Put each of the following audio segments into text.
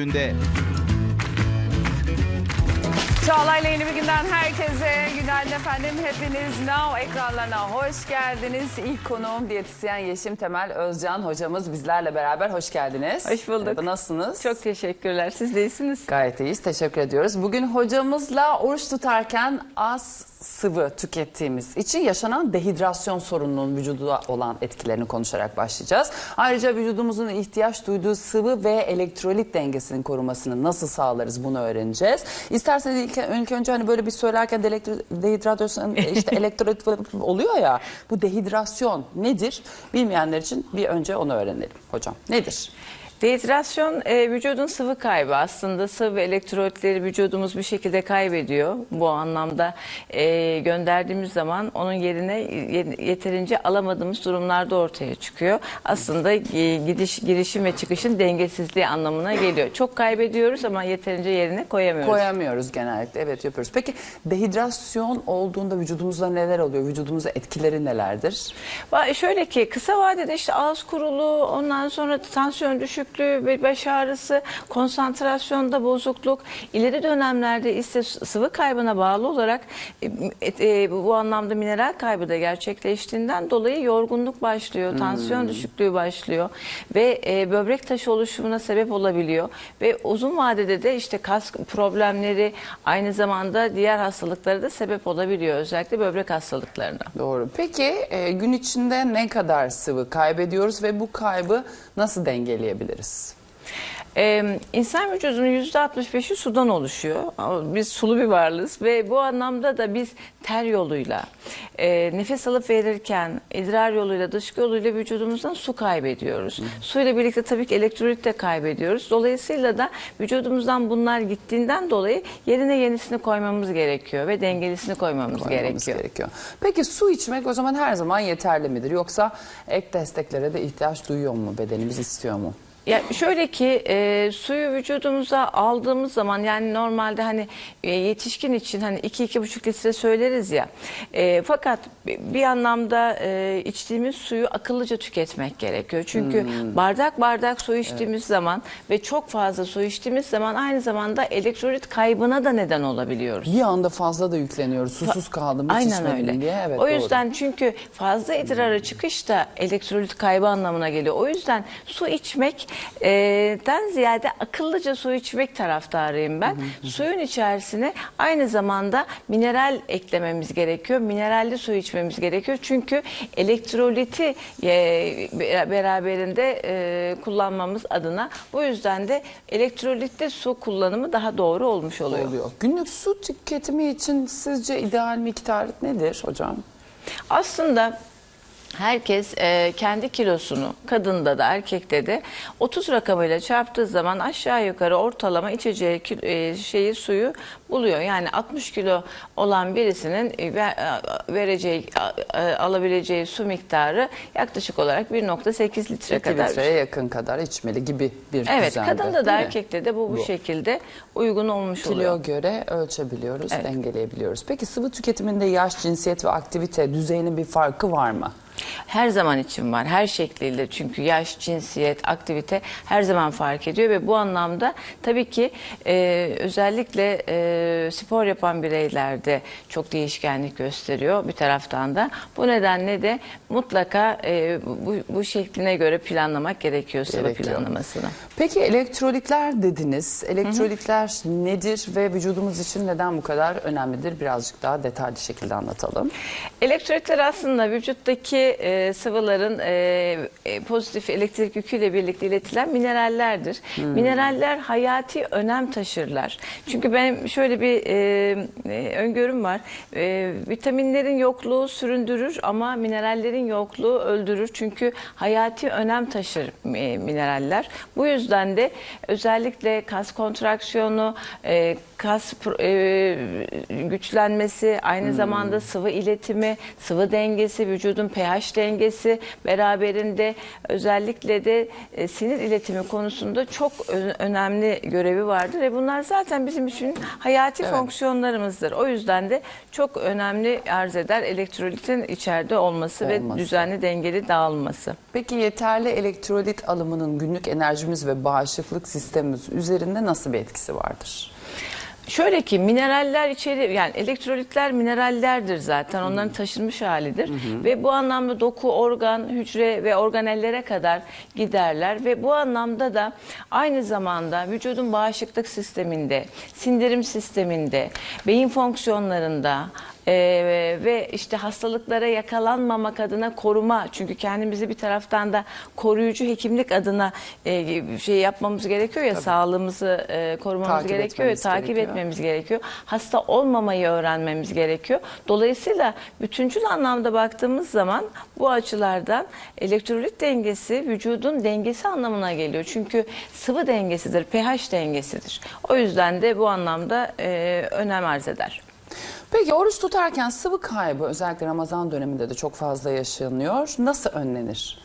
근데 Çağla'yla yeni bir günden herkese günaydın efendim. Hepiniz Now ekranlarına hoş geldiniz. İlk konuğum diyetisyen Yeşim Temel Özcan hocamız bizlerle beraber hoş geldiniz. Hoş bulduk. Merhaba, nasılsınız? Çok teşekkürler. Siz de iyisiniz. Gayet iyiyiz. Teşekkür ediyoruz. Bugün hocamızla oruç tutarken az sıvı tükettiğimiz için yaşanan dehidrasyon sorununun vücuda olan etkilerini konuşarak başlayacağız. Ayrıca vücudumuzun ihtiyaç duyduğu sıvı ve elektrolit dengesinin korumasını nasıl sağlarız bunu öğreneceğiz. İsterseniz ilk, ilk önce hani böyle bir söylerken dehidrasyon işte elektrolit oluyor ya bu dehidrasyon nedir? Bilmeyenler için bir önce onu öğrenelim hocam. Nedir? Dehidrasyon e, vücudun sıvı kaybı aslında sıvı ve elektrolitleri vücudumuz bir şekilde kaybediyor. Bu anlamda e, gönderdiğimiz zaman onun yerine ye- yeterince alamadığımız durumlarda ortaya çıkıyor. Aslında e, gidiş girişim ve çıkışın dengesizliği anlamına geliyor. Çok kaybediyoruz ama yeterince yerine koyamıyoruz. Koyamıyoruz genellikle. Evet yapıyoruz. Peki dehidrasyon olduğunda vücudumuzda neler oluyor? Vücudumuza etkileri nelerdir? Şöyle ki kısa vadede işte ağız kuruluğu, ondan sonra tansiyon düşüklüğü ve baş ağrısı, konsantrasyonda bozukluk, ileri dönemlerde ise sıvı kaybına bağlı olarak e, e, bu anlamda mineral kaybı da gerçekleştiğinden dolayı yorgunluk başlıyor, tansiyon düşüklüğü başlıyor ve e, böbrek taşı oluşumuna sebep olabiliyor ve uzun vadede de işte kas problemleri aynı zamanda diğer hastalıklara da sebep olabiliyor özellikle böbrek hastalıklarına. Doğru. Peki e, gün içinde ne kadar sıvı kaybediyoruz ve bu kaybı nasıl dengeleyebiliriz? Ee, insan vücudunun %65'i sudan oluşuyor. Ama Biz sulu bir varlığız ve bu anlamda da biz ter yoluyla, e, nefes alıp verirken idrar yoluyla, dışkı yoluyla vücudumuzdan su kaybediyoruz. Suyla birlikte tabii ki elektrolit de kaybediyoruz. Dolayısıyla da vücudumuzdan bunlar gittiğinden dolayı yerine yenisini koymamız gerekiyor ve dengelisini koymamız, Koymamız gerekiyor. gerekiyor. Peki su içmek o zaman her zaman yeterli midir? Yoksa ek desteklere de ihtiyaç duyuyor mu? Bedenimiz istiyor mu? Ya şöyle ki e, suyu vücudumuza aldığımız zaman yani normalde hani e, yetişkin için hani 2-2,5 litre söyleriz ya. E, fakat bir anlamda e, içtiğimiz suyu akıllıca tüketmek gerekiyor. Çünkü bardak bardak su içtiğimiz zaman ve çok fazla su içtiğimiz zaman aynı zamanda elektrolit kaybına da neden olabiliyoruz. Bir anda fazla da yükleniyoruz. Susuz kaldım, hiç Aynen öyle. diye. Evet, o doğru. yüzden çünkü fazla idrara çıkış da elektrolit kaybı anlamına geliyor. O yüzden su içmekten ziyade akıllıca su içmek taraftarıyım ben. Suyun içerisine aynı zamanda mineral eklememiz gerekiyor. Mineralli su içmemiz gerekiyor. Çünkü elektroliti e, beraberinde e, kullanmamız adına bu yüzden de elektrolitli su kullanımı daha doğru olmuş oluyor. oluyor. Günlük su tüketimi için sizce ideal miktar nedir hocam? Aslında herkes e, kendi kilosunu kadında da erkekte de 30 rakamıyla çarptığı zaman aşağı yukarı ortalama içeceği e, şeyi suyu buluyor. Yani 60 kilo olan birisinin e, e, vereceği e, alabileceği su miktarı yaklaşık olarak 1.8 litre 2 kadar. litreye yakın kadar içmeli gibi bir Evet, düzende. kadında da erkekte de bu bu Bu. şekilde uygun olmuş oluyor. Kilo göre ölçebiliyoruz, Evet. dengeleyebiliyoruz. Peki sıvı tüketiminde yaş, cinsiyet ve aktivite düzeyinin bir farkı var mı? Her zaman için var. Her şekliyle çünkü yaş, cinsiyet, aktivite her zaman fark ediyor ve bu anlamda tabii ki e, özellikle e, spor yapan bireylerde çok değişkenlik gösteriyor bir taraftan da. Bu nedenle de mutlaka e, bu, bu şekline göre planlamak gerekiyor sıvı Gerekiyor. planlamasını. Peki elektrolitler dediniz. Elektrolitler nedir ve vücudumuz için neden bu kadar önemlidir? Birazcık daha detaylı şekilde anlatalım. Elektrolitler aslında vücuttaki e, sıvıların e, e, pozitif elektrik yüküyle birlikte iletilen minerallerdir. Mineraller hayati önem taşırlar. Çünkü benim şöyle bir e, e, öngörüm var. E, vitaminlerin yokluğu süründürür ama minerallerin yokluğu öldürür. Çünkü hayati önem taşır e, mineraller. Bu yüzden de özellikle kas kontraksiyonu, e, kas e, güçlenmesi, aynı zamanda sıvı iletimi, sıvı dengesi, vücudun pH pH dengesi beraberinde özellikle de e, sinir iletimi konusunda çok önemli görevi vardır ve bunlar zaten bizim için hayati Evet. fonksiyonlarımızdır. O yüzden de çok önemli arz eder elektrolitin içeride olması, Olması. ve düzenli dengeli dağılması. Peki yeterli elektrolit alımının günlük enerjimiz ve bağışıklık sistemimiz üzerinde nasıl bir etkisi vardır? Şöyle ki mineraller içeri yani elektrolitler minerallerdir zaten. Onların taşınmış halidir. Ve bu anlamda doku, organ, hücre ve organellere kadar giderler. Ve bu anlamda da aynı zamanda vücudun bağışıklık sisteminde, sindirim sisteminde, beyin fonksiyonlarında ee, ve işte hastalıklara yakalanmamak adına koruma çünkü kendimizi bir taraftan da koruyucu hekimlik adına e, şey yapmamız gerekiyor ya sağlığımızı e, korumamız Takip gerekiyor etmemiz takip gerekiyor. etmemiz gerekiyor. Hasta olmamayı öğrenmemiz gerekiyor. Dolayısıyla bütüncül anlamda baktığımız zaman bu açılardan elektrolit dengesi vücudun dengesi anlamına geliyor. Çünkü sıvı dengesidir, pH dengesidir. O yüzden de bu anlamda e, önem arz eder. Peki oruç tutarken sıvı kaybı özellikle Ramazan döneminde de çok fazla yaşanıyor. Nasıl önlenir?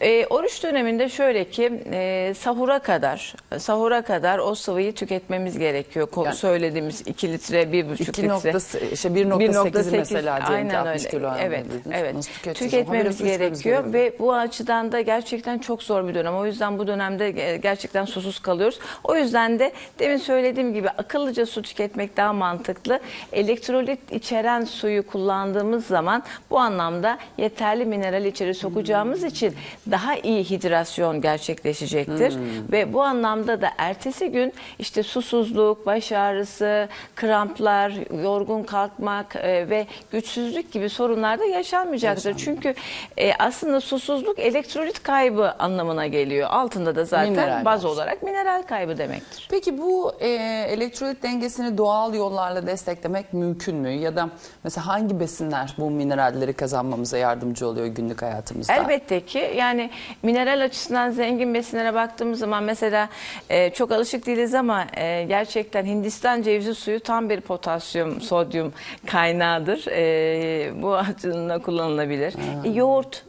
E, oruç döneminde şöyle ki e, sahura kadar sahura kadar o sıvıyı tüketmemiz gerekiyor. Ko- Yani- söylediğimiz 2 litre, 1,5 2 litre. nokta, işte 1.8 mesela diyelim ki aynen 60 öyle. kilo Evet, evet. Nasıl tüketeceğiz? Tüketmemiz gerekiyor ve bu açıdan da gerçekten çok zor bir dönem. O yüzden bu dönemde gerçekten susuz kalıyoruz. O yüzden de demin söylediğim gibi akıllıca su tüketmek daha mantıklı. Elektrolit içeren suyu kullandığımız zaman bu anlamda yeterli mineral içeri sokacağımız için daha iyi hidrasyon gerçekleşecektir. Ve bu anlamda da ertesi gün işte susuzluk, baş ağrısı, kramplar, yorgun kalkmak e, ve güçsüzlük gibi sorunlar da yaşanmayacaktır. Çünkü e, aslında susuzluk elektrolit kaybı anlamına geliyor. Altında da zaten Mineral baz var. olarak mineral kaybı demektir. Peki bu e, elektrolit dengesini doğal yollarla desteklemek mümkün mü? Ya da mesela hangi besinler bu mineralleri kazanmamıza yardımcı oluyor günlük hayatımızda? Elbette ki yani mineral açısından zengin besinlere baktığımız zaman mesela e, çok alışık değiliz ama e, gerçekten Hindistan cevizi suyu tam bir potasyum, sodyum kaynağıdır. E, bu açıdan kullanılabilir. E, yoğurt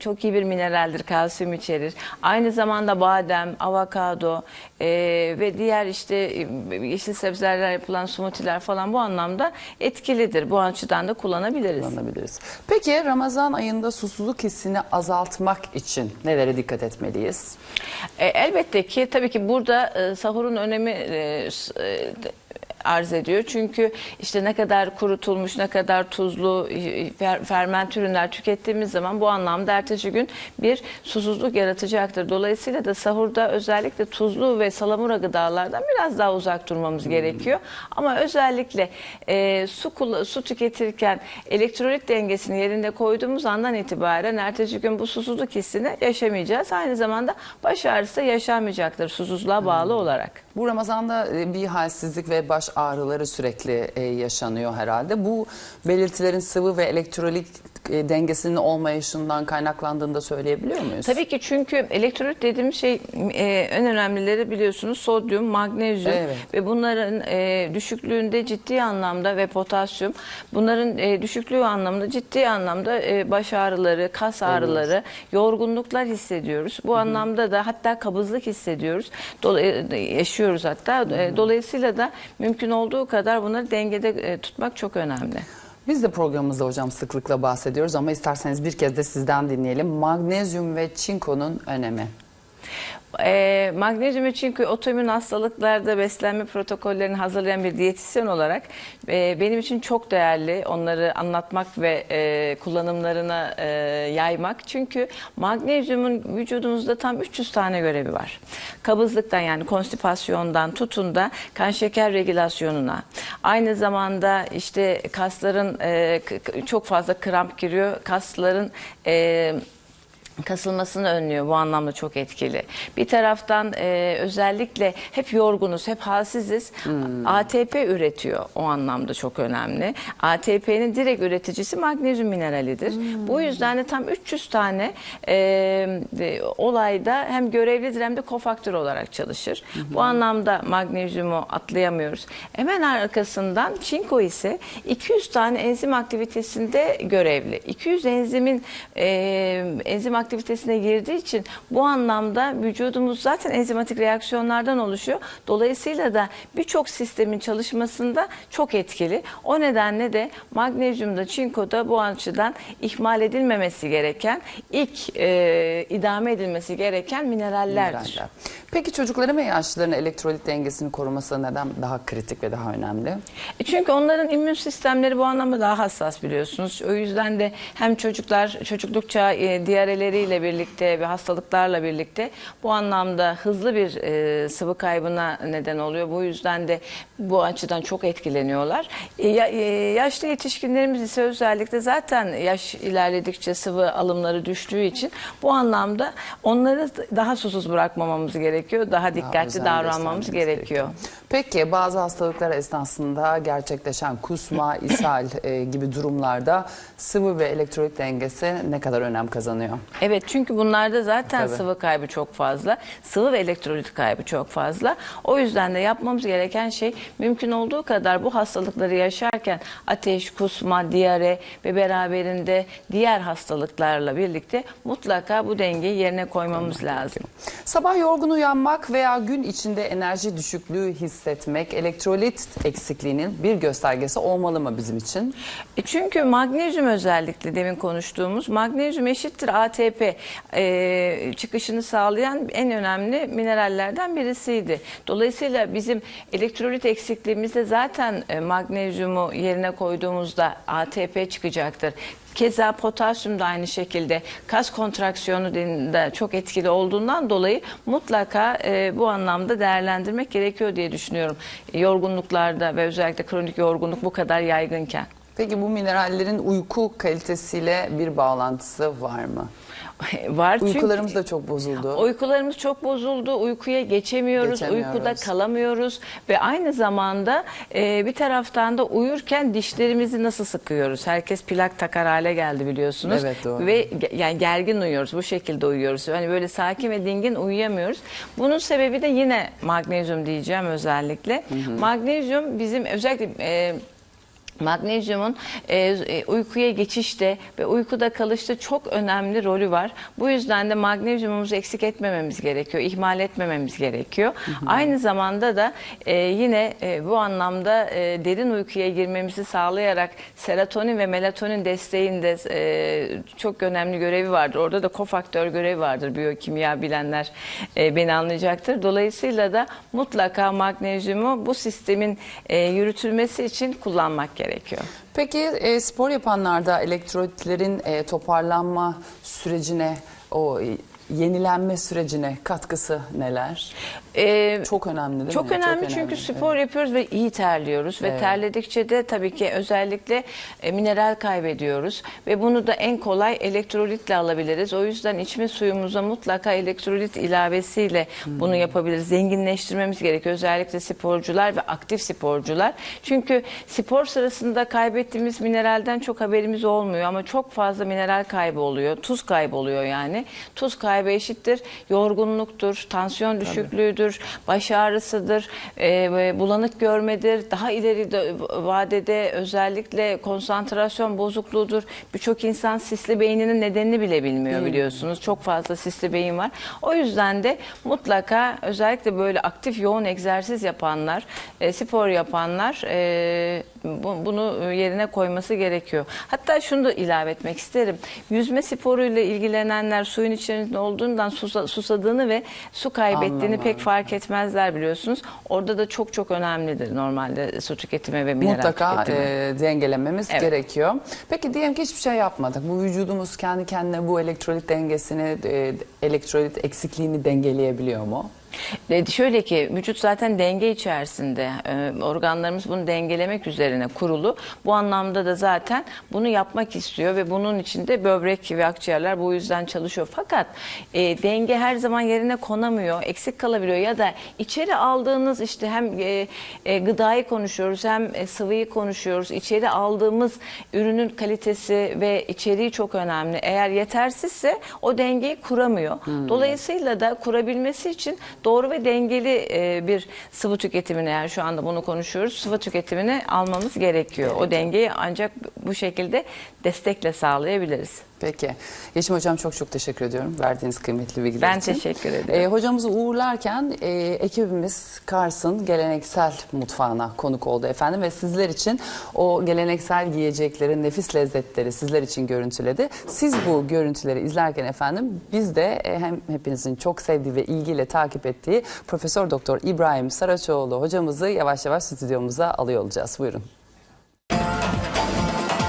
çok iyi bir mineraldir, kalsiyum içerir. Aynı zamanda badem, avokado e, ve diğer işte e, yeşil sebzelerle yapılan smoothie'ler falan bu anlamda etkilidir. Bu açıdan da kullanabiliriz. kullanabiliriz. Peki Ramazan ayında susuzluk hissini azaltmak için nelere dikkat etmeliyiz? E, elbette ki tabii ki burada e, sahurun önemi e, e, arz ediyor. Çünkü işte ne kadar kurutulmuş, ne kadar tuzlu e, fer- ferment ürünler tükettiğimiz zaman bu anlamda ertesi gün bir susuzluk yaratacaktır. Dolayısıyla da sahurda özellikle tuzlu ve salamura gıdalardan biraz daha uzak durmamız gerekiyor. Ama özellikle e, su su tüketirken elektrolit dengesini yerinde koyduğumuz andan itibaren ertesi gün bu susuzluk hissini yaşamayacağız. Aynı zamanda baş ağrısı yaşanmayacaktır susuzluğa bağlı olarak. Bu Ramazan'da e, bir halsizlik ve baş ağrıları sürekli e, yaşanıyor herhalde. Bu belirtilerin sıvı ve elektrolit e, dengesinin olmayışından kaynaklandığını da söyleyebiliyor muyuz? Tabii ki çünkü elektrolit dediğim şey e, en önemlileri biliyorsunuz sodyum, magnezyum Evet. ve bunların e, düşüklüğünde ciddi anlamda ve potasyum bunların e, düşüklüğü anlamda ciddi anlamda e, baş ağrıları, kas ağrıları, yorgunluklar hissediyoruz. Bu anlamda da hatta kabızlık hissediyoruz. Dola- e, yaşıyoruz hatta. E, dolayısıyla da mümkün olduğu kadar bunları dengede e, tutmak çok önemli. Biz de programımızda hocam sıklıkla bahsediyoruz ama isterseniz bir kez de sizden dinleyelim. Magnezyum ve çinkonun önemi. E, magnezyum ve çinko otoimmün hastalıklarda beslenme protokollerini hazırlayan bir diyetisyen olarak e, benim için çok değerli onları anlatmak ve e, kullanımlarına e, yaymak. Çünkü magnezyumun vücudumuzda tam 300 tane görevi var. Kabızlıktan yani konstipasyondan tutun da kan şeker regülasyonuna. Aynı zamanda işte kasların e, çok fazla kramp giriyor. Kasların e, kasılmasını önlüyor. Bu anlamda çok etkili. Bir taraftan e, özellikle hep yorgunuz, hep halsiziz. ATP üretiyor. O anlamda çok önemli. ATP'nin direkt üreticisi magnezyum mineralidir. Bu yüzden de tam 300 tane e, e, olayda hem görevlidir hem de kofaktör olarak çalışır. Bu anlamda magnezyumu atlayamıyoruz. Hemen arkasından çinko ise 200 tane enzim aktivitesinde görevli. 200 enzimin e, enzim aktivitesine girdiği için bu anlamda vücudumuz zaten enzimatik reaksiyonlardan oluşuyor. Dolayısıyla da birçok sistemin çalışmasında çok etkili. O nedenle de magnezyumda, çinkoda bu açıdan ihmal edilmemesi gereken, ilk e, idame edilmesi gereken minerallerdir. Mineraller. Peki çocukların ve yaşlıların elektrolit dengesini koruması neden daha kritik ve daha önemli? E Çünkü onların immün sistemleri bu anlamda daha hassas biliyorsunuz. O yüzden de hem çocuklar çocuklukça e, diyareleriyle birlikte ve hastalıklarla birlikte bu anlamda hızlı bir e, sıvı kaybına neden oluyor. Bu yüzden de bu açıdan çok etkileniyorlar. E, ya- e, yaşlı yetişkinlerimiz ise özellikle zaten yaş ilerledikçe sıvı alımları düştüğü için bu anlamda onları daha susuz bırakmamamız gerekiyor. Daha dikkatli özen davranmamız gerekiyor. Peki bazı hastalıklar esnasında gerçekleşen kusma, ishal e, gibi durumlarda sıvı ve elektrolit dengesi ne kadar önem kazanıyor? Evet çünkü bunlarda zaten Tabii. sıvı kaybı çok fazla. Sıvı ve elektrolit kaybı çok fazla. O yüzden de yapmamız gereken şey mümkün olduğu kadar bu hastalıkları yaşarken ateş, kusma, diyare ve beraberinde diğer hastalıklarla birlikte mutlaka bu dengeyi yerine koymamız lazım. Sabah yorgun uyanmak veya gün içinde enerji düşüklüğü hissetmek elektrolit eksikliğinin bir göstergesi olmalı mı bizim için? E Çünkü magnezyum özellikle demin konuştuğumuz magnezyum eşittir ATP e, çıkışını sağlayan en önemli minerallerden birisiydi. Dolayısıyla bizim elektrolit eksikliğimizde zaten e, magnezyumu yerine koyduğumuzda ATP çıkacaktır. Keza potasyum da aynı şekilde kas kontraksiyonu de çok etkili olduğundan dolayı mutlaka e, bu anlamda değerlendirmek gerekiyor diye düşünüyorum. Yorgunluklarda ve özellikle kronik yorgunluk bu kadar yaygınken. Peki bu minerallerin uyku kalitesiyle bir bağlantısı var mı? Var çünkü Uykularımız da çok bozuldu. uykularımız çok bozuldu. Uykuya geçemiyoruz, Geçemiyoruz. uykuda kalamıyoruz ve aynı zamanda e, bir taraftan da uyurken dişlerimizi nasıl sıkıyoruz? Herkes plak takar hale geldi biliyorsunuz. Evet, doğru. Ve yani gergin uyuyoruz. Bu şekilde uyuyoruz. Hani böyle sakin ve dingin uyuyamıyoruz. Bunun sebebi de yine magnezyum diyeceğim özellikle. Magnezyum bizim özellikle e, Magnezyumun e, e, uykuya geçişte ve uykuda kalışta çok önemli rolü var. Bu yüzden de magnezyumumuzu eksik etmememiz gerekiyor, ihmal etmememiz gerekiyor. Aynı zamanda da e, yine e, bu anlamda e, derin uykuya girmemizi sağlayarak serotonin ve melatonin desteğinde e, çok önemli görevi vardır. Orada da kofaktör görevi vardır. Biyokimya bilenler e, beni anlayacaktır. Dolayısıyla da mutlaka magnezyumu bu sistemin e, yürütülmesi için kullanmak gerekiyor. Peki e, spor yapanlarda elektrolitlerin e, toparlanma sürecine, o e, yenilenme sürecine katkısı neler? E, Çok önemli değil Çok mi? önemli çünkü spor yapıyoruz ve iyi terliyoruz ve Evet. terledikçe de tabii ki özellikle e, mineral kaybediyoruz ve bunu da en kolay elektrolitle alabiliriz. O yüzden içme suyumuza mutlaka elektrolit ilavesiyle Hmm. bunu yapabiliriz. Zenginleştirmemiz gerekiyor özellikle sporcular ve aktif sporcular. Çünkü spor sırasında kaybettiğimiz mineralden çok haberimiz olmuyor ama çok fazla mineral kaybı oluyor. Tuz kaybı oluyor yani. Tuz kaybı eşittir yorgunluktur, tansiyon düşüklüğüdür, baş ağrısıdır, e, bulanık görmedir. Daha ileri de- vadede özellikle konsantrasyon bozukluğudur. Birçok insan sisli beyninin nedenini bile bilmiyor biliyorsunuz. Çok fazla sisli beyin var. O yüzden de mutlaka özellikle böyle aktif yoğun egzersiz yapanlar, e, spor yapanlar e, bunu yerine koyması gerekiyor. Hatta şunu da ilave etmek isterim. Yüzme sporuyla ilgilenenler suyun içerisinde olduğundan susa- susadığını ve su kaybettiğini Anlamam. pek fark etmezler biliyorsunuz. Orada da çok çok önemlidir normalde su tüketimi ve mineral Mutlaka tüketimi. e, dengelememiz Evet. gerekiyor. Peki diyelim ki hiçbir şey yapmadık. Bu vücudumuz kendi kendine bu elektrolit dengesini, e, elektrolit eksikliğini dengeleyebiliyor mu? E, Şöyle ki vücut zaten denge içerisinde e, organlarımız bunu dengelemek üzerine kurulu. Bu anlamda da zaten bunu yapmak istiyor ve bunun içinde böbrek ve akciğerler bu yüzden çalışıyor. Fakat e, denge her zaman yerine konamıyor, eksik kalabiliyor ya da içeri aldığınız işte hem e, e, gıdayı konuşuyoruz hem e, sıvıyı konuşuyoruz. İçeri aldığımız ürünün kalitesi ve içeriği çok önemli. Eğer yetersizse o dengeyi kuramıyor. Dolayısıyla da kurabilmesi için doğru ve dengeli e, bir sıvı tüketimini eğer şu anda bunu konuşuyoruz sıvı tüketimini almamız gerekiyor. O dengeyi ancak bu şekilde destekle sağlayabiliriz. Peki. Yeşim Hocam çok çok teşekkür ediyorum verdiğiniz kıymetli bilgiler Ben için. teşekkür ederim. Ee, hocamızı uğurlarken e, ekibimiz Kars'ın geleneksel mutfağına konuk oldu efendim ve sizler için o geleneksel yiyecekleri, nefis lezzetleri sizler için görüntüledi. Siz bu görüntüleri izlerken efendim biz de e, hem hepinizin çok sevdiği ve ilgiyle takip ettiği Profesör Doktor İbrahim Saraçoğlu hocamızı yavaş yavaş stüdyomuza alıyor olacağız. Buyurun.